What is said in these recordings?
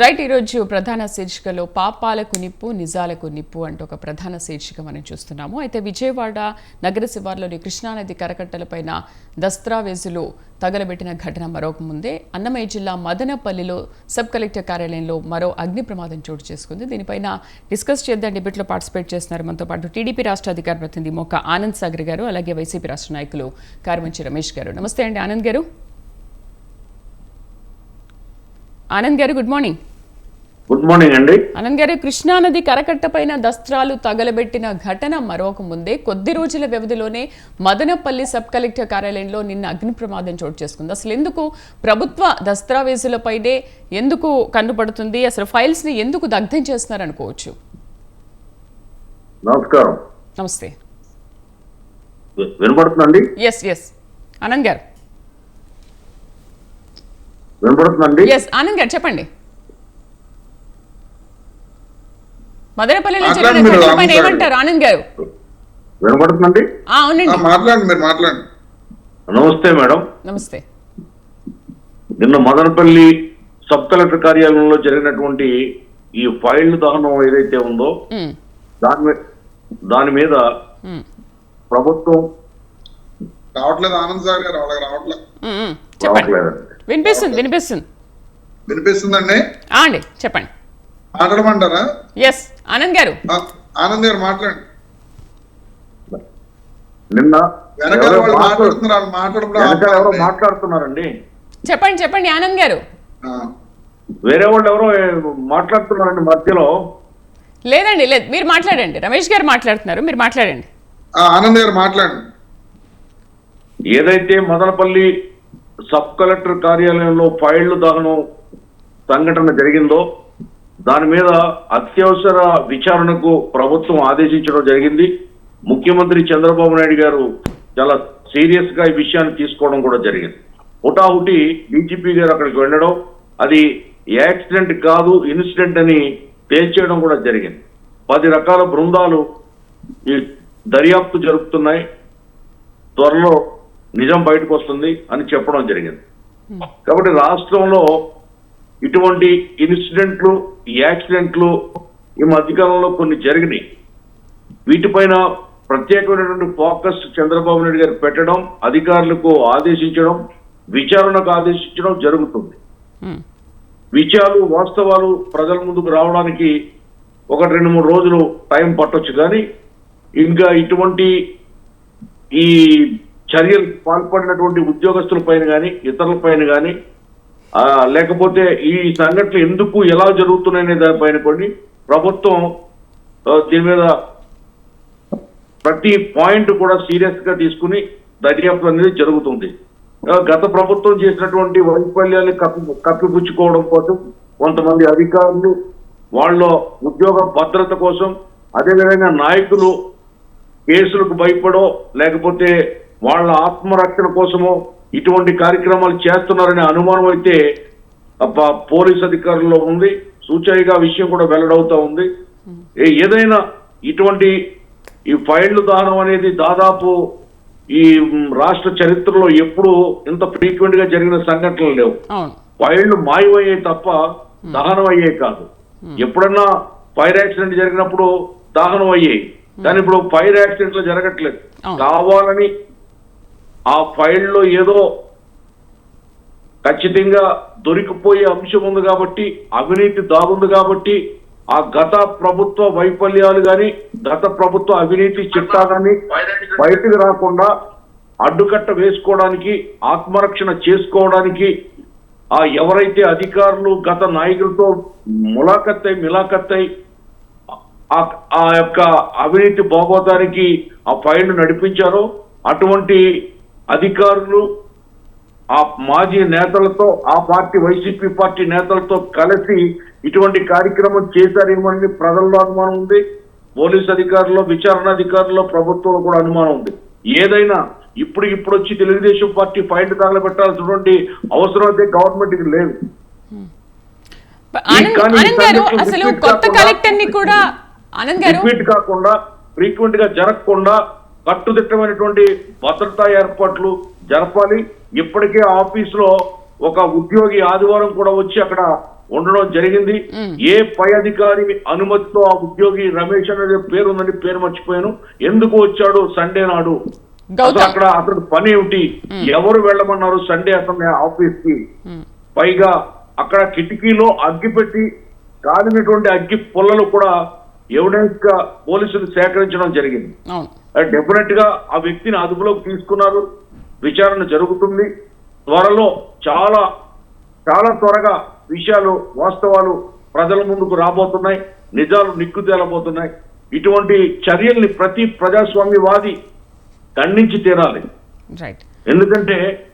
Right ఈరోజు ప్రధాన శీర్షికలో పాపాలకు నిప్పు నిజాలకు నిప్పు అంటూ ఒక ప్రధాన శీర్షిక మనం చూస్తున్నాము. అయితే విజయవాడ నగర శివార్లోని కృష్ణానది కరకట్టలపైన దస్త్రావేజులు తగలబెట్టిన ఘటన మరొక ముందే. అన్నమయ్య జిల్లా మదనపల్లిలో సబ్ కలెక్టర్ కార్యాలయంలో మరో అగ్ని ప్రమాదం చోటు చేసుకుంది. దీనిపైన డిస్కస్ చేద్దాం డిబేట్లో పార్టిసిపేట్ చేస్తున్నారు మనతో పాటు టీడీపీ రాష్ట్ర అధికార ప్రతినిధి మొక్క ఆనంద్ సాగర్ గారు అలాగే వైసీపీ రాష్ట్ర నాయకులు కారుమంచి రమేష్ గారు. నమస్తే అండి ఆనంద్ గారు. ఆనంద్ గారు గుడ్ మార్నింగ్. గుడ్ మార్నింగ్ అండి. ఆనంద్ గారు కృష్ణానది కరకట్టపైన దస్త్రాలు తగలబెట్టిన ఘటన మరొక ముందే కొద్ది రోజుల వ్యవధిలోనే మదనపల్లి సబ్ కలెక్టర్ కార్యాలయంలో నిన్న అగ్ని ప్రమాదం చోటు చేసుకుంది. అసలు ఎందుకు ప్రభుత్వ దస్త్రావేజులపైనే ఎందుకు కన్నుపడుతుంది అసలు ఫైల్స్ని ఎందుకు దగ్ధం చేస్తున్నారు అనుకోవచ్చు? నమస్కారం. నమస్తే. వినపడుతుందండి ఎస్ ఎస్ ఆనంద్ గారు. వినపడుతుందండి? ఎస్ ఆనంద్ గారు చెప్పండి. మదనపల్లిలో జరిగిన మాట్లాడండి మీరు, ఘటన పైన రాము సార్. ఏమంటారు ఆనంద్ గారు. వినపడుతుందండి? ఆ, అవునండి ఆ, మాట్లాడండి మీరు మాట్లాడండి. నమస్తే మేడం. నమస్తే. నిన్న మదనపల్లి సబ్ కలెక్టర్ కార్యాలయంలో జరిగినటువంటి ఈ ఫైల్ దహనం ఏదైతే ఉందో దాని దాని మీద ప్రభుత్వం రావట్లేదు ఆనంద్ సార్ గారు వాళ్ళకి రావట్లేదు వినిపిస్తుంది వినిపిస్తుంది. వినిపిస్తుందండి? ఆ, అండి చెప్పండి. మాట్లాడమంటారా? ఎస్ ఆనంద్ గారు. ఆ, ఆనంద్ గారు మాట్లాడండి. నిన్న వెనకాల ఎవరో. మాట్లాడుతున్నారండి. చెప్పండి చెప్పండి ఆనంద్ గారు. ఆ, వేరే వాళ్ళు ఎవరో మాట్లాడుతున్నారండి మధ్యలో. లేదండి లేదు మీరు మాట్లాడండి. రమేష్ గారు మాట్లాడుతున్నారు మీరు మాట్లాడండి. ఆ, ఆనంద్ గారు మాట్లాడండి. ఏదైతే మదనపల్లి సబ్ కలెక్టర్ కార్యాలయంలో ఫైళ్ళు దహనం సంఘటన జరిగిందో దాని మీద అత్యవసర విచారణకు ప్రభుత్వం ఆదేశించడం జరిగింది. ముఖ్యమంత్రి చంద్రబాబు నాయుడు గారు చాలా సీరియస్గా ఈ విషయాన్ని తీసుకోవడం కూడా జరిగింది. హుటాహుటి డీజీపీ గారు అక్కడికి వెళ్ళడం అది యాక్సిడెంట్ కాదు ఇన్సిడెంట్ అని తేల్చేయడం కూడా జరిగింది. పది రకాల బృందాలు ఈ దర్యాప్తు జరుపుతున్నాయి. త్వరలో నిజం బయటకు వస్తుంది అని చెప్పడం జరిగింది. కాబట్టి రాష్ట్రంలో ఇటువంటి ఇన్సిడెంట్లు యాక్సిడెంట్లు ఈ మధ్యకాలంలో కొన్ని జరిగినాయి. వీటిపైన ప్రత్యేకమైనటువంటి ఫోకస్ చంద్రబాబు నాయుడు గారు పెట్టడం అధికారులకు ఆదేశించడం విచారణకు ఆదేశించడం జరుగుతుంది. విషయాలు వాస్తవాలు ప్రజల ముందుకు రావడానికి ఒకటి రెండు మూడు రోజులు టైం పట్టొచ్చు కానీ ఇంకా ఇటువంటి ఈ చర్యలు పాల్పడినటువంటి ఉద్యోగస్తుల పైన కానీ ఇతరుల పైన కానీ లేకపోతే ఈ సంఘటనలు ఎందుకు ఎలా జరుగుతున్నాయనే దానిపైన కొన్ని ప్రభుత్వం దీని మీద ప్రతి పాయింట్ కూడా సీరియస్గా తీసుకుని దర్యాప్తు అనేది జరుగుతుంది. గత ప్రభుత్వం చేసినటువంటి వైఫల్యాన్ని కప్పి కప్పిపుచ్చుకోవడం కోసం కొంతమంది అధికారులు వాళ్ళ ఉద్యోగ భద్రత కోసం అదేవిధంగా నాయకులు కేసులకు భయపడో లేకపోతే వాళ్ళ ఆత్మరక్షణ కోసమో ఇటువంటి కార్యక్రమాలు చేస్తున్నారనే అనుమానం అయితే పోలీస్ అధికారుల్లో ఉంది. సూచాయిగా విషయం కూడా వెల్లడవుతా ఉంది. ఏ- ఏదైనా ఇటువంటి ఈ ఫైళ్ళు దానం అనేది దాదాపు ఈ రాష్ట్ర చరిత్రలో ఎప్పుడు ఇంత ఫ్రీక్వెంట్గా జరిగిన సంఘటనలు లేవు. ఫైళ్ళు మాయమయ్యాయి తప్ప దహనం అయ్యాయి కాదు. ఎప్పుడన్నా ఫైర్ యాక్సిడెంట్ జరిగినప్పుడు దహనం అయ్యాయి. కానీ ఇప్పుడు ఫైర్ యాక్సిడెంట్లు జరగట్లేదు. కావాలని ఆ ఫైల్లో ఏదో ఖచ్చితంగా దొరికిపోయే అంశం ఉంది కాబట్టి అవినీతి దాగుంది కాబట్టి ఆ గత ప్రభుత్వ వైఫల్యాలు కానీ గత ప్రభుత్వ అవినీతి చిట్టా కానీ బయటకు రాకుండా అడ్డుకట్ట వేసుకోవడానికి ఆత్మరక్షణ చేసుకోవడానికి ఆ ఎవరైతే అధికారులు గత నాయకులతో ములాఖత్తై మిలాఖత్తై ఆ- ఆ యొక్క అవినీతి భోగోతానికి ఆ ఫైల్ నడిపించారో అటువంటి అధికారులు ఆ మాజీ నేతలతో ఆ పార్టీ వైసీపీ పార్టీ నేతలతో కలిసి ఇటువంటి కార్యక్రమం చేశారేమని ప్రజల్లో అనుమానం ఉంది. పోలీస్ అధికారులు విచారణ అధికారులు ప్రభుత్వంలో కూడా అనుమానం ఉంది. ఏదైనా ఇప్పుడు ఇప్పుడు వచ్చి తెలుగుదేశం పార్టీ ఫైట్ తగలబెట్టాల్సినటువంటి అవసరం అయితే గవర్నమెంట్కి లేదు అసలు repeat కొత్త కాకుండా- కలెక్టర్ని కూడా ఆనంద్ గారు రిపీట్ కాకుండా ఫ్రీక్వెంట్గా జరగకుండా కట్టుదిట్టమైనటువంటి భద్రతా ఏర్పాట్లు జరపాలి. ఇప్పటికే ఆఫీస్లో ఒక ఉద్యోగి ఆదివారం కూడా వచ్చి అక్కడ ఉండడం జరిగింది. ఏ పై అధికారి అనుమతితో ఆ ఉద్యోగి రమేష్ అనే పేరు ఉందని పేరు మర్చిపోయాను. ఎందుకు వచ్చాడు? సండే నాడు. అక్కడ అతడు పని ఏమిటి? ఎవరు వెళ్ళమన్నారు సండే అతని ఆఫీస్కి. పైగా అక్కడ కిటికీలో అగ్గి పెట్టి కాలినటువంటి అగ్గి పుల్లలు కూడా ఎవిడెన్స్గా పోలీసులు సేకరించడం జరిగింది. డెఫినెట్గా ఆ వ్యక్తిని అదుపులోకి తీసుకున్నారు. విచారణ జరుగుతుంది. త్వరలో చాలా చాలా త్వరగా విషయాలు వాస్తవాలు ప్రజల ముందుకు రాబోతున్నాయి. నిజాలు నిక్కు తేలబోతున్నాయి. ఇటువంటి చర్యల్ని ప్రతి ప్రజాస్వామ్యవాది ఖండించి తీరాలి. ఎందుకంటే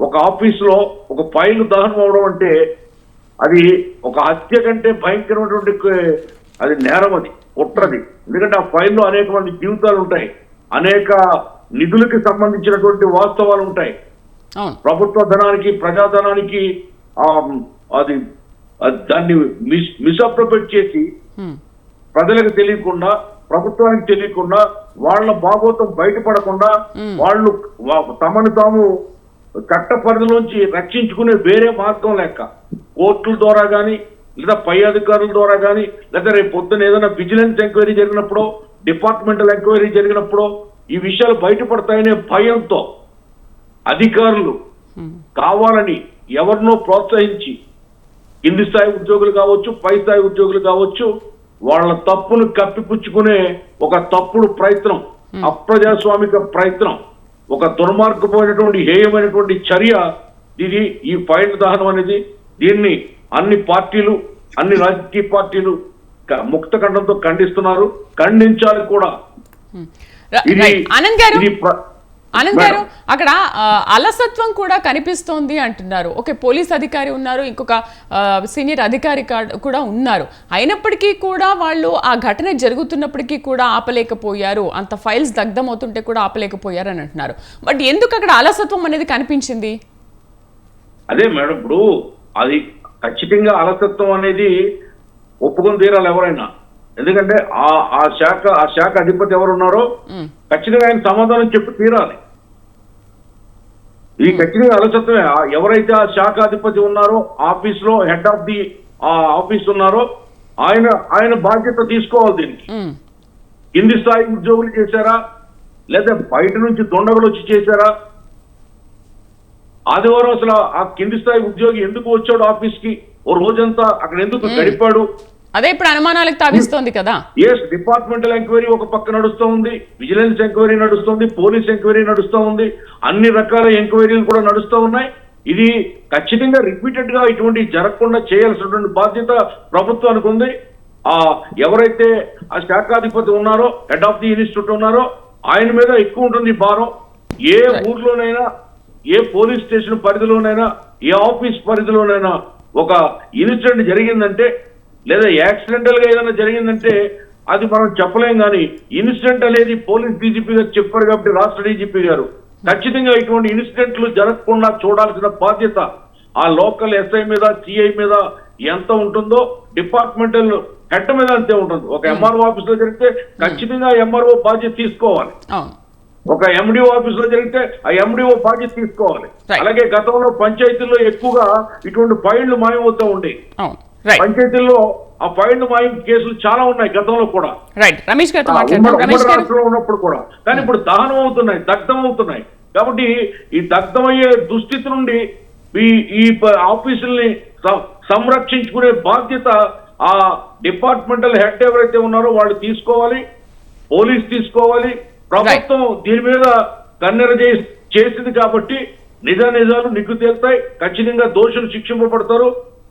ఒక ఆఫీస్లో ఒక ఫైల్ దహనం అవడం అంటే అది ఒక హత్య కంటే భయంకరమైనటువంటి అది నేరం అది కుట్రది. ఎందుకంటే ఆ ఫైల్లో అనేక మంది జీవితాలు ఉంటాయి. అనేక నిధులకి సంబంధించినటువంటి వాస్తవాలు ఉంటాయి. ప్రభుత్వ ధనానికి ప్రజాధనానికి ఆ, అది దాన్ని మిస్ మిస్అప్రోపేట్ చేసి. ప్రజలకు తెలియకుండా ప్రభుత్వానికి తెలియకుండా వాళ్ళ భాగోతం బయటపడకుండా వాళ్ళు తమను తాము చట్ట పరిధిలోంచి రక్షించుకునే వేరే మార్గం లేక కోర్టుల ద్వారా కానీ లేదా పై అధికారుల ద్వారా కానీ లేదా రేపు పొద్దున ఏదైనా విజిలెన్స్ ఎంక్వైరీ జరిగినప్పుడు డిపార్ట్మెంటల్ ఎంక్వైరీ జరిగినప్పుడు ఈ విషయాలు బయటపడతాయనే భయంతో అధికారులు. కావాలని ఎవరినో ప్రోత్సహించి కింది స్థాయి ఉద్యోగులు కావచ్చు పై స్థాయి ఉద్యోగులు కావచ్చు వాళ్ళ తప్పును కప్పిపుచ్చుకునే ఒక తప్పుడు ప్రయత్నం అప్రజాస్వామిక ప్రయత్నం ఒక దుర్మార్గపోయినటువంటి హేయమైనటువంటి చర్య ఇది ఈ ఫైల్ దహనం అనేది దీన్ని అన్ని పార్టీలు అన్ని రాజకీయ పార్టీలు ముక్త ఖండంతో ఖండిస్తున్నారు. ఖండించాలి కూడా. ఆనంద్ గారు? ఆనంద్ గారు. అక్కడ అలసత్వం కూడా కనిపిస్తోంది అంటున్నారు. ఓకే పోలీస్ అధికారి ఉన్నారు ఇంకొక సీనియర్ అధికారి కూడా ఉన్నారు. అయినప్పటికీ కూడా వాళ్ళు ఆ ఘటన జరుగుతున్నప్పటికీ కూడా ఆపలేకపోయారు. అంత ఫైల్స్ దగ్ధమవుతుంటే కూడా ఆపలేకపోయారు అని అంటున్నారు. బట్ ఎందుకు అక్కడ అలసత్వం అనేది కనిపించింది? అదే మేడం ఇప్పుడు అది ఖచ్చితంగా అలసత్వం అనేది ఒప్పుకొని తీరాలి ఎవరైనా. ఎందుకంటే ఆ ఆ శాఖ ఆ శాఖ అధిపతి ఎవరు ఉన్నారో. ఖచ్చితంగా ఆయన సమాధానం చెప్పి తీరాలి. ఈ ఖచ్చితంగా అలసత్వమే. ఎవరైతే ఆ శాఖ అధిపతి ఉన్నారో ఆఫీస్లో హెడ్ ఆఫ్ ది ఆఫీస్ ఉన్నారో ఆయన ఆయన బాధ్యత తీసుకోవాలి దీనికి. కింది స్థాయి ఉద్యోగులు చేశారా? లేదా బయట నుంచి దొండగలు వచ్చి చేశారా? ఆదివారం అసలు ఆ కింది స్థాయి ఉద్యోగి ఎందుకు వచ్చాడు ఆఫీస్కి ఓ రోజంతా అక్కడ ఎందుకు గడిపాడు? అదే ఇప్పుడు అనుమానాలకు తావిస్తోంది కదా. ఎస్ డిపార్ట్మెంటల్ ఎంక్వైరీ ఒక పక్క నడుస్తూ ఉంది. విజిలెన్స్ ఎంక్వైరీ నడుస్తుంది పోలీస్ ఎంక్వైరీ నడుస్తూ ఉంది. అన్ని రకాల ఎంక్వైరీలు కూడా నడుస్తూ ఉన్నాయి. ఇది ఖచ్చితంగా రిపీటెడ్గా ఇటువంటి జరగకుండా చేయాల్సినటువంటి బాధ్యత ప్రభుత్వానికి ఉంది. ఆ ఎవరైతే ఆ శాఖాధిపతి ఉన్నారో హెడ్ ఆఫ్ ది ఇన్స్టిట్యూట్ ఉన్నారో ఆయన మీద ఎక్కువ ఉంటుంది భారం. ఏ ఊర్లోనైనా ఏ పోలీస్ స్టేషన్ పరిధిలోనైనా ఏ ఆఫీస్ పరిధిలోనైనా ఒక ఇన్సిడెంట్ జరిగిందంటే లేదా యాక్సిడెంటల్గా ఏదైనా జరిగిందంటే అది మనం చెప్పలేం కానీ ఇన్సిడెంట్ అనేది పోలీస్ డీజీపీ గారు చెప్పారు కాబట్టి రాష్ట్ర డీజీపీ గారు. ఖచ్చితంగా ఇటువంటి ఇన్సిడెంట్లు జరగకుండా చూడాల్సిన బాధ్యత ఆ లోకల్ ఎస్ఐ మీద సిఐ మీద ఎంత ఉంటుందో డిపార్ట్మెంటల్ హెడ్ మీద అంతే ఉంటుంది. ఒక ఎంఆర్ఓ ఆఫీస్లో జరిగితే ఖచ్చితంగా ఎంఆర్ఓ బాధ్యత తీసుకోవాలి. ఒక ఎండిఓ ఆఫీస్లో జరిగితే ఆ ఎండిఓ బాధ్యత తీసుకోవాలి. అలాగే గతంలో పంచాయతీల్లో ఎక్కువగా ఇటువంటి ఫైళ్ళు మాయమవుతూ ఉండేవి పంచాయతీల్లో ఆ ఫైళ్ళు మాయం కేసులు చాలా ఉన్నాయి గతంలో కూడా. రమేష్ రాష్ట్రంలో ఉన్నప్పుడు కూడా. కానీ ఇప్పుడు దహనం అవుతున్నాయి దగ్ధం అవుతున్నాయి. కాబట్టి ఈ దగ్ధమయ్యే దుస్థితి నుండి ఈ ఈ ఆఫీసుల్ని సంరక్షించుకునే బాధ్యత ఆ డిపార్ట్మెంటల్ హెడ్ ఎవరైతే ఉన్నారో వాళ్ళు తీసుకోవాలి పోలీస్ తీసుకోవాలి ప్రభుత్వం దీని మీద కన్నెర చేసి చేసింది కాబట్టి నిజ నిజాలు నిగ్గు తేలుతాయి ఖచ్చితంగా దోషులు శిక్షింపబడతారు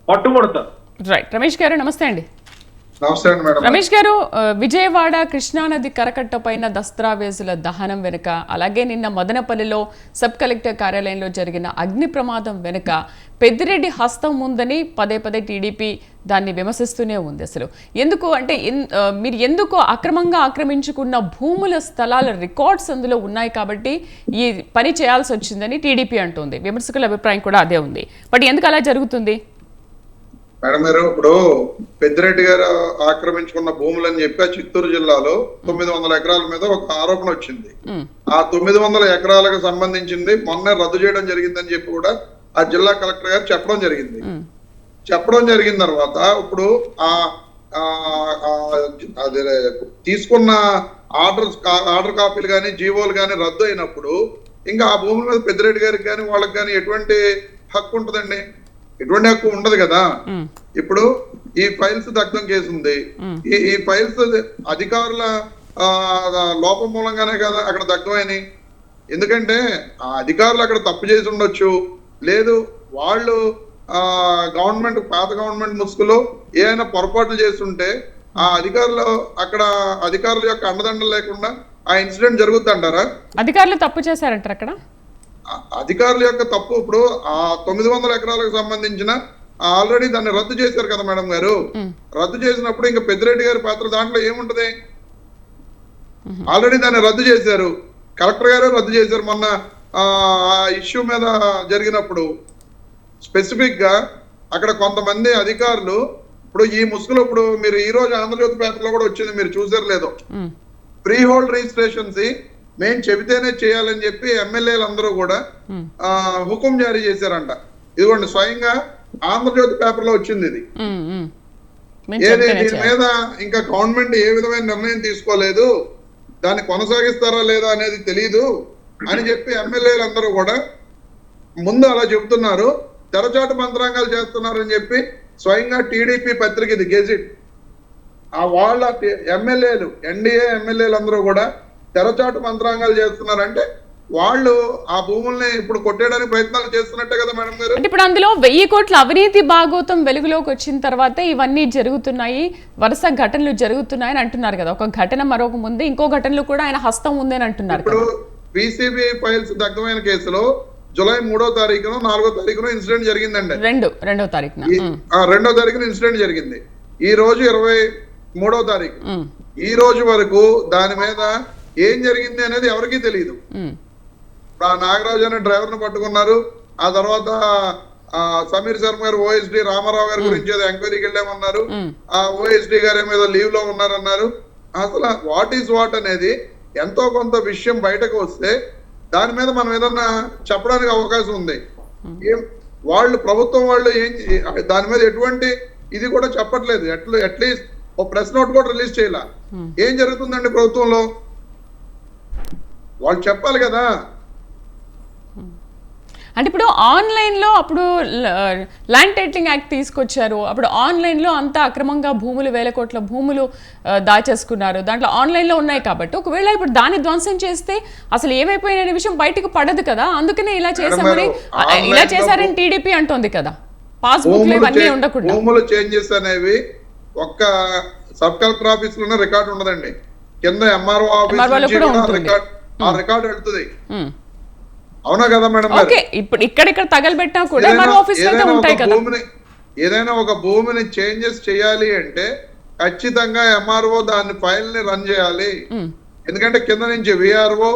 పట్టుబడతారు. రైట్ రమేష్ గారు నమస్తే అండి. రమేష్ గారు విజయవాడ కృష్ణానది కరకట్ట పైన దస్త్రావేజుల దహనం వెనుక అలాగే నిన్న మదనపల్లిలో సబ్ కలెక్టర్ కార్యాలయంలో జరిగిన అగ్ని ప్రమాదం వెనుక పెద్దిరెడ్డి హస్తం ఉందని పదే పదే టీడీపీ దాన్ని విమర్శిస్తూనే ఉంది అసలు. ఎందుకు అంటే మీరు ఎందుకు అక్రమంగా ఆక్రమించుకున్న భూముల స్థలాల రికార్డ్స్ అందులో ఉన్నాయి కాబట్టి ఈ పని చేయాల్సి వచ్చిందని టీడీపీ అంటుంది. విమర్శకుల అభిప్రాయం కూడా అదే ఉంది. బట్ ఎందుకు అలా జరుగుతుంది? మేడం మీరు ఇప్పుడు పెద్దిరెడ్డి గారు ఆక్రమించుకున్న భూములని చెప్పి ఆ చిత్తూరు జిల్లాలో తొమ్మిది వందల ఎకరాల మీద ఒక ఆరోపణ వచ్చింది. ఆ తొమ్మిది వందల ఎకరాలకు సంబంధించింది మొన్నే రద్దు చేయడం జరిగిందని చెప్పి కూడా ఆ జిల్లా కలెక్టర్ గారు చెప్పడం జరిగింది. చెప్పడం జరిగిన తర్వాత ఇప్పుడు ఆ అదే తీసుకున్న ఆర్డర్స్ ఆర్డర్ కాపీలు కానీ జీవోలు కానీ రద్దు అయినప్పుడు ఇంకా ఆ భూముల మీద పెద్దిరెడ్డి గారికి కానీ వాళ్ళకి కానీ ఎటువంటి హక్కు ఉంటుందండి? ఎటువంటి హక్కు ఉండదు కదా? ఇప్పుడు ఈ ఫైల్స్ దగ్ధం కేసు ఉంది ఈ ఈ ఫైల్స్ అధికారుల ఆ, లోపం మూలంగానే కదా అక్కడ దగ్ధమైనవి ఎందుకంటే ఆ అధికారులు అక్కడ తప్పు చేసి ఉండొచ్చు. లేదు వాళ్ళు గవర్నమెంట్ పాత గవర్నమెంట్ ముసుగులో ఏమైనా పొరపాట్లు చేస్తుంటే ఆ అధికారులు అక్కడ అధికారుల యొక్క అండదండలు లేకుండా ఆ ఇన్సిడెంట్ జరుగుతుంటారా అధికారులు తప్పు చేశారంటారు అక్కడ? అధికారుల యొక్క తప్పు ఇప్పుడు ఆ తొమ్మిది వందల ఎకరాలకు సంబంధించిన ఆల్రెడీ దాన్ని రద్దు చేశారు కదా మేడం గారు. రద్దు చేసినప్పుడు ఇంకా పెద్దిరెడ్డి గారి పాత్ర దాంట్లో ఏముంటది? ఆల్రెడీ దాన్ని రద్దు చేశారు. కలెక్టర్ గారే రద్దు చేశారు మొన్న. ఆ ఇష్యూ మీద జరిగినప్పుడు స్పెసిఫిక్గా అక్కడ కొంతమంది అధికారులు ఇప్పుడు ఈ ముసుగులో ఇప్పుడు మీరు ఈ రోజు ఆంధ్రజ్యోతి పేపర్లో కూడా వచ్చింది మీరు చూసారు లేదో. ఫ్రీ హోల్డ్ రిజిస్ట్రేషన్స్ మేము చెబితేనే చేయాలని చెప్పి ఎమ్మెల్యేలు అందరూ కూడా హుకుం జారీ చేశారంట. ఇదిగోండి స్వయంగా ఆంధ్రజ్యోతి పేపర్లో వచ్చింది ఇది. ఏది దీని. మీద ఇంకా గవర్నమెంట్ ఏ విధమైన నిర్ణయం తీసుకోలేదు దాన్ని కొనసాగిస్తారా లేదా అనేది తెలియదు అని చెప్పి ఎమ్మెల్యేలు అందరూ కూడా ముందు అలా చెబుతున్నారు. తెరచాటు మంత్రాంగాలు చేస్తున్నారు అని చెప్పి స్వయంగా టీడీపీ పత్రిక ఇది గెజిట్. ఆ వాళ్ళ ఎమ్మెల్యేలు ఎన్డీఏ ఎమ్మెల్యేలు అందరూ కూడా తెరచాటు మంత్రాంగాలు చేస్తున్నారంటే వాళ్ళు ఆ భూముల్ని ఇప్పుడు కొట్టేయడానికి ప్రయత్నాలు చేస్తున్నట్టే కదా మేడం గారు? అంటే ఇప్పుడు అందులో వెయ్యి కోట్ల అవినీతి భాగోతం వెలుగులోకి వచ్చిన తర్వాత ఇవన్నీ జరుగుతున్నాయి వరుస ఘటనలు జరుగుతున్నాయని అంటున్నారు కదా. ఒక ఘటన మరొక ముందు ఇంకో ఘటనలు కూడా ఆయన హస్తం ఉందని అంటున్నారు ఇప్పుడు పిసిబి ఫైల్స్ దగ్ధమైన కేసులో జూలై మూడో తారీఖున నాలుగో తారీఖున ఇన్సిడెంట్ జరిగిందండి. రెండు రెండో తారీఖున. రెండో తారీఖున ఇన్సిడెంట్ జరిగింది. ఈ రోజు ఇరవై మూడో తారీఖు. ఈ రోజు వరకు దాని మీద ఏం జరిగింది అనేది ఎవరికీ తెలియదు ఇప్పుడు ఆ నాగరాజు అనే డ్రైవర్ని పట్టుకున్నారు. ఆ తర్వాత సమీర్ శర్మ గారు ఓఎస్డి రామారావు గారి గురించి ఏదో ఎంక్వైరీకి వెళ్ళామన్నారు. ఆ ఓఎస్డి గారు ఏమో ఏదో లీవ్లో ఉన్నారన్నారు. అసలు వాట్ ఈస్ వాట్ అనేది ఎంతో కొంత విషయం బయటకు వస్తే దాని మీద మనం ఏదన్నా చెప్పడానికి అవకాశం ఉంది. ఏం వాళ్ళు ప్రభుత్వం వాళ్ళు ఏం దాని మీద ఎటువంటి ఇది కూడా చెప్పట్లేదు. ఎట్లా అట్లీస్ట్ ఓ ప్రెస్ నోట్ కూడా రిలీజ్ చేయాల. ఏం జరుగుతుందండి ప్రభుత్వంలో? వాళ్ళు చెప్పాలి కదా. అంటే ఇప్పుడు ఆన్లైన్లో అప్పుడు ల్యాండ్ టైటిలింగ్ యాక్ట్ తీసుకొచ్చారు. అప్పుడు ఆన్లైన్లో అంతా అక్రమంగా భూములు వేల కోట్ల భూములు దాచేసుకున్నారు. దాంట్లో ఆన్లైన్లో ఉన్నాయి కాబట్టి ఒకవేళ ఇప్పుడు దాన్ని ధ్వంసం చేస్తే అసలు ఏమైపోయిన విషయం బయటకు పడదు కదా. అందుకనే ఇలా చేశామని ఇలా చేశారని టీడీపీ అంటోంది కదా. ఇవన్నీ ఉండకుండా. భూములు చేంజెస్ అనేవి ఒక్క సబ్ కలెక్టర్ ఆఫీస్లోనే రికార్డు ఉండదండి. కింద ఎంఆర్ఓ ఆఫీస్ ఉంటుంది. రికార్డ్ ఆ రికార్డు వెళ్తుంది. ఉమ్. అవునా కదా మేడం? ఓకే ఇప్పుడు ఇక్కడిక్కడ తగలబెట్టినా కూడా ఏదైనా- మరో ఆఫీస్ ఉంటాయి కదా భూమిని ఏదైనా ఒక భూమిని చేంజెస్ చేయాలి అంటే ఖచ్చితంగా ఎంఆర్ఓ దాన్ని ఫైల్ని రన్ చేయాలి. ఎందుకంటే కింద నుంచి విఆర్ఓ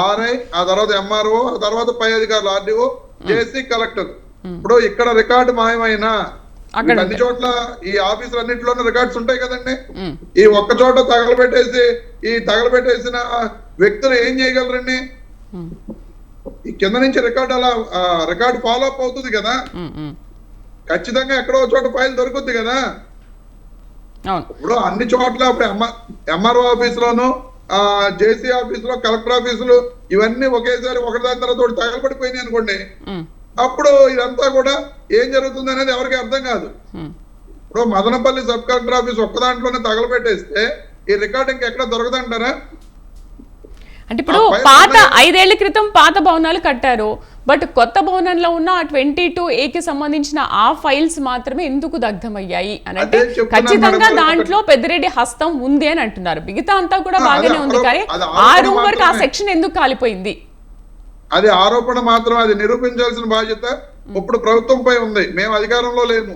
ఆర్ఐ ఆ తర్వాత ఎంఆర్ఓ ఆ తర్వాత పై అధికారులు ఆర్డీఓ జేసీ కలెక్టర్ ఇప్పుడు ఇక్కడ రికార్డు మాయమైనా అన్ని చోట్ల ఈ ఆఫీసులు అన్నింటిలోనే రికార్డ్స్ ఉంటాయి కదండి. ఈ ఒక్క చోట తగలబెట్టేసి ఈ తగలబెట్టేసిన వ్యక్తులు ఏం చేయగలరండి. ఈ కింద నుంచి రికార్డ్ అలా రికార్డ్ ఫాలో అప్ అవుతుంది కదా. ఖచ్చితంగా ఎక్కడో చోట ఫైల్ దొరుకుద్ది కదా ఇప్పుడు అన్ని చోట్ల ఇప్పుడు ఎంఆర్ఓ ఆఫీస్ లోను జేసీ ఆఫీస్లో కలెక్టర్ ఆఫీసులు ఇవన్నీ ఒకేసారి ఒకటి దాని తర్వాత ఒకటి తగలబడిపోయినాయి అనుకోండి. అప్పుడు ఇదంతా కూడా ఏం జరుగుతుంది అనేది ఎవరికి అర్థం కాదు. ఇప్పుడు మదనపల్లి సబ్ కలెక్టర్ ఆఫీస్ ఒక్క దాంట్లోనే తగలబెట్టేస్తే ఈ రికార్డ్ ఇంకా ఎక్కడ దొరకదంటారా అంటే ఇప్పుడు ఆ పాత. ఐదేళ్ళ క్రితం పాత భవనాలు కట్టారు బట్ కొత్త భవనంలో ఉన్న ట్వంటీ టూ ఏకి సంబంధించిన ఆ ఫైల్స్ మాత్రమే ఎందుకు దగ్ధమయ్యాయి అని అంటే ఖచ్చితంగా. దాంట్లో పెద్దిరెడ్డి హస్తం ఉంది అని అంటున్నారు మిగతా అంతా కూడా ఆ, బాగానే ఉంది కానీ ఆ రూమ్ వరకు ఆ. సెక్షన్ ఎందుకు కాలిపోయింది అది ఆరోపణ మాత్రం అది నిరూపించాల్సిన బాధ్యత ఇప్పుడు ప్రభుత్వంపై ఉంది మేము అధికారంలో లేము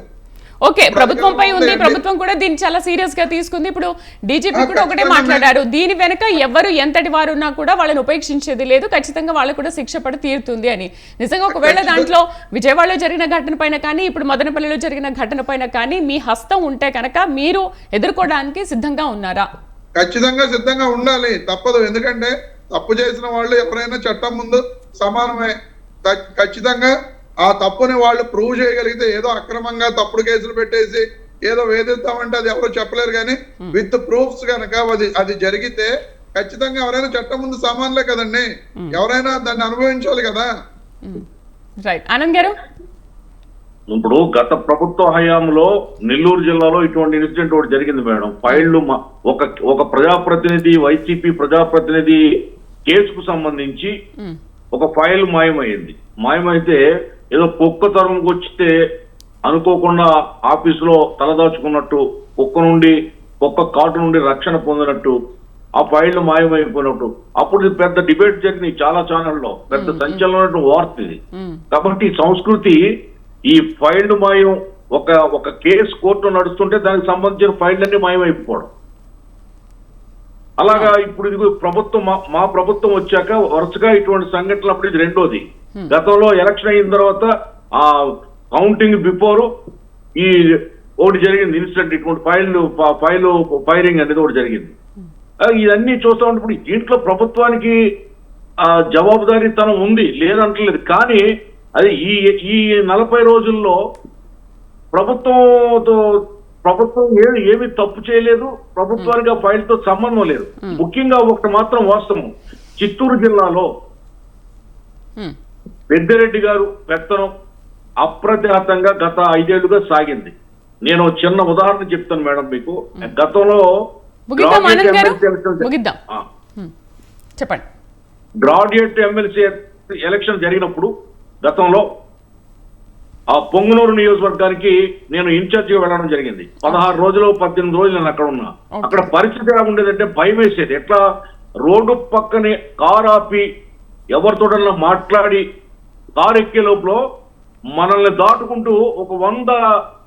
ఓకే ప్రభుత్వంపై ఉంది. ప్రభుత్వం కూడా దీన్ని చాలా సీరియస్గా తీసుకుంది. ఇప్పుడు డీజీపీ కూడా ఒకటే మాట్లాడారు. దీని వెనక ఎవరు ఎంతటి వారు ఉన్నా కూడా వాళ్ళని ఉపేక్షించేది లేదు. ఖచ్చితంగా వాళ్ళు కూడా శిక్ష పడి తీరుతుంది అని. నిజంగా ఒకవేళ దాంట్లో విజయవాడలో జరిగిన ఘటన పైన కానీ ఇప్పుడు మదనపల్లిలో జరిగిన ఘటన పైన కానీ మీ హస్తం ఉంటే కనుక మీరు ఎదుర్కోవడానికి సిద్ధంగా ఉన్నారా? ఖచ్చితంగా సిద్ధంగా ఉండాలి. తప్పదు. ఎందుకంటే తప్పు చేసిన వాళ్ళు ఎవరైనా చట్టం ముందు సమానమే. ఖచ్చితంగా ఆ తప్పుని వాళ్ళు ప్రూవ్ చేయగలిగితే ఏదో అక్రమంగా తప్పుడు కేసులు పెట్టేసి ఏదో వేధిస్తామంటే అది ఎవరు చెప్పలేరు కానీ విత్ ప్రూఫ్స్ కనుక అది అది జరిగితే ఖచ్చితంగా ఎవరైనా చట్టం ముందు సమానులే కదండి. ఎవరైనా దాన్ని అనుభవించాలి కదా. రైట్ ఆనంద్ గారు? ఇప్పుడు గత ప్రభుత్వ హయాంలో నెల్లూరు జిల్లాలో ఇటువంటి ఇన్సిడెంట్ ఒకటి జరిగింది మేడం. ఫైళ్ళు ఒక ఒక ప్రజాప్రతినిధి వైసీపీ ప్రజాప్రతినిధి కేసుకు సంబంధించి. ఒక ఫైల్ మాయమైంది మాయమైతే ఏదో కుక్క తరంకి వచ్చితే అనుకోకుండా ఆఫీసులో తలదాచుకున్నట్టు కుక్క నుండి కుక్క కాటు నుండి రక్షణ పొందినట్టు ఆ ఫైల్ మాయమైపోయినట్టు. అప్పుడు ఇది పెద్ద డిబేట్ జరిగింది చాలా ఛానల్లో. పెద్ద సంచలనమైన వార్త ఇది. కాబట్టి సంస్కృతి ఈ ఫైల్ మాయం ఒక ఒక కేసు కోర్టు నడుస్తుంటే దానికి సంబంధించిన ఫైళ్ళన్నీ మాయమైపోవడం. అలాగా ఇప్పుడు ఇది ప్రభుత్వం మా ప్రభుత్వం వచ్చాక వరుసగా ఇటువంటి సంఘటనలు అప్పుడు ఇది రెండోది. గతంలో ఎలక్షన్ అయిన తర్వాత ఆ కౌంటింగ్ బిఫోర్ ఈ ఒకటి జరిగింది ఇన్సిడెంట్ ఇటువంటి ఫైల్ ఫైల్ ఫైరింగ్ అనేది ఒకటి జరిగింది. ఆ, ఇవన్నీ చూస్తా ఉన్నప్పుడు దీంట్లో ప్రభుత్వానికి ఆ జవాబుదారీతనం ఉంది లేదంటలేదు. కానీ అది ఈ ఈ నలభై రోజుల్లో ప్రభుత్వంతో ప్రభుత్వం ఏమి ఏమి తప్పు చేయలేదు ప్రభుత్వానికి ఆ ఫైల్తో సంబంధం లేదు. ముఖ్యంగా ఒకటి మాత్రం వాస్తవం. చిత్తూరు జిల్లాలో. పెద్దిరెడ్డి గారు పెత్తనం అప్రతిహతంగా గత ఐదేళ్ళుగా సాగింది. నేను చిన్న ఉదాహరణ చెప్తాను మేడం మీకు. గతంలో. చెప్పండి. గ్రాడ్యుయేట్ ఎమ్మెల్సీ ఎలక్షన్ జరిగినప్పుడు గతంలో ఆ పొంగునూరు నియోజకవర్గానికి నేను ఇన్ఛార్జిగా వెళ్ళడం జరిగింది. పదహారు రోజులు పద్దెనిమిది రోజులు నేను అక్కడ ఉన్నా. అక్కడ పరిస్థితి ఎలా ఉండేదంటే భయం వేసేది. ఎట్లా? రోడ్డు పక్కనే కార్ ఆపి ఎవరితోటన్నా మాట్లాడి కారు ఎక్కే లోపల మనల్ని దాటుకుంటూ ఒక వంద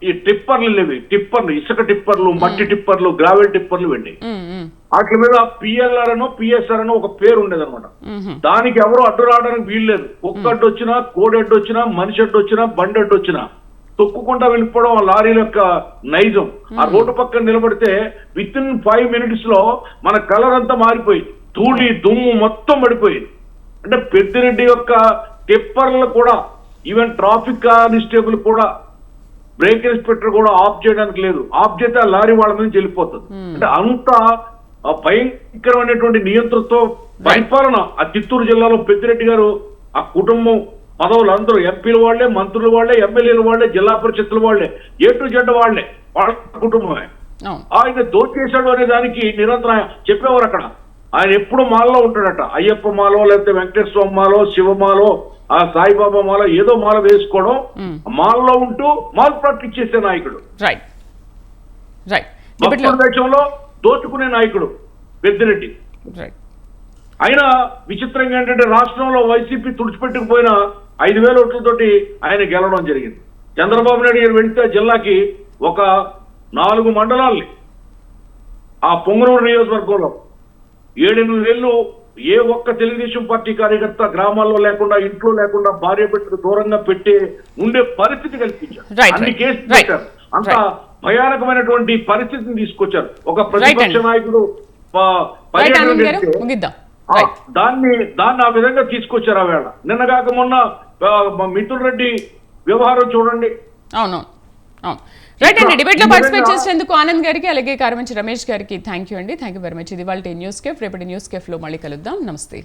ఈ టిప్పర్లు లేవి. టిప్పర్లు ఇసుక టిప్పర్లు మట్టి టిప్పర్లు గ్రావెల్ టిప్పర్లు. మ్మ్. వాటి మీద పిఎల్ఆర్ అనో పిఎస్ఆర్ అనో ఒక పేరు ఉండేదన్నమాట. మ్మ్. దానికి ఎవరు అడ్డు రావడానికి వీల్లేదు. కుక్క అడ్డు వచ్చినా కోడి అడ్డు వచ్చినా మనిషి అడ్డు వచ్చినా బండి అడ్డు వచ్చినా తొక్కుకుంటా వెళ్ళిపోవడం ఆ లారీల యొక్క నైజం. ఆ రోడ్డు పక్కన నిలబడితే విత్ ఇన్ ఫైవ్ మినిట్స్లో మన కలర్ అంతా మారిపోయింది ధూళి దుమ్ము మొత్తం పడిపోయింది అంటే పెద్దిరెడ్డి యొక్క టిప్పర్లు కూడా ఈవెన్ ట్రాఫిక్ కానిస్టేబుల్ కూడా బ్రేక్ ఇన్స్పెక్టర్ కూడా ఆఫ్ చేయడానికి లేదు. ఆఫ్ చేస్తే ఆ లారీ వాళ్ళ మీద వెళ్ళిపోతుంది అంటే అంత ఆ భయంకరమైనటువంటి నియంత్రణతో పరిపాలన ఆ చిత్తూరు జిల్లాలో పెద్దిరెడ్డి గారు ఆ కుటుంబం పదవులు అందరూ ఎంపీల వాళ్ళే మంత్రులు వాళ్ళే ఎమ్మెల్యేల వాళ్ళే జిల్లా పరిషత్తుల వాళ్ళే ఏ టు జెడ్ వాళ్ళే వాళ్ళ కుటుంబమే. ఆయన దోచేశాడు అనే దానికి నిరంతరం చెప్పేవారు అక్కడ. ఆయన ఎప్పుడు మాలలో ఉంటాడట. అయ్యప్ప మాలో లేకపోతే వెంకటేశ్వర మాలో శివమాలో ఆ సాయిబాబా మాలో ఏదో మాల వేసుకోవడం మాలలో ఉంటూ మాల్ ప్రాక్టీస్ చేసే నాయకుడు. రైట్ రైట్ దేశంలో దోచుకునే నాయకుడు పెద్దిరెడ్డి రైట్ ఆయన విచిత్రంగా ఏంటంటే రాష్ట్రంలో వైసీపీ తుడిచిపెట్టుకుపోయిన ఐదు వేల ఓట్లతోటి ఆయన గెలవడం జరిగింది. చంద్రబాబు నాయుడు గారు వెళ్తే జిల్లాకి ఒక నాలుగు మండలాల్ని. ఆ పొంగనూరు నియోజకవర్గంలో ఏడెనిమిది వేలు ఏ ఒక్క తెలుగుదేశం పార్టీ కార్యకర్త గ్రామాల్లో లేకుండా ఇంట్లో లేకుండా భార్య బిడ్డకు దూరంగా పెట్టి ఉండే పరిస్థితి కల్పించారు. అన్ని కేసులు పెట్టారు. అంత. భయానకమైనటువంటి పరిస్థితిని తీసుకొచ్చారు. ఒక ప్రతిపక్ష. నాయకుడు దాన్ని దాన్ని ఆ విధంగా తీసుకొచ్చారు ఆ వేళ నిన్న కాక మొన్న మిథున్ రెడ్డి వ్యవహారం చూడండి. అవును. అవును. రైట్ అండి డిబేట్లో పార్టిసిపేట్ చేసినందుకు ఆనంద్ గారికి అలాగే కారమంచి రమేష్ గారికి థ్యాంక్ యూ అండి. థ్యాంక్ యూ వెరీ మచ్ ఇది వాళ్ళ న్యూస్ కేఫ్ రేపటి న్యూస్ కేఫ్లో మళ్ళీ కలుద్దాం. నమస్తే.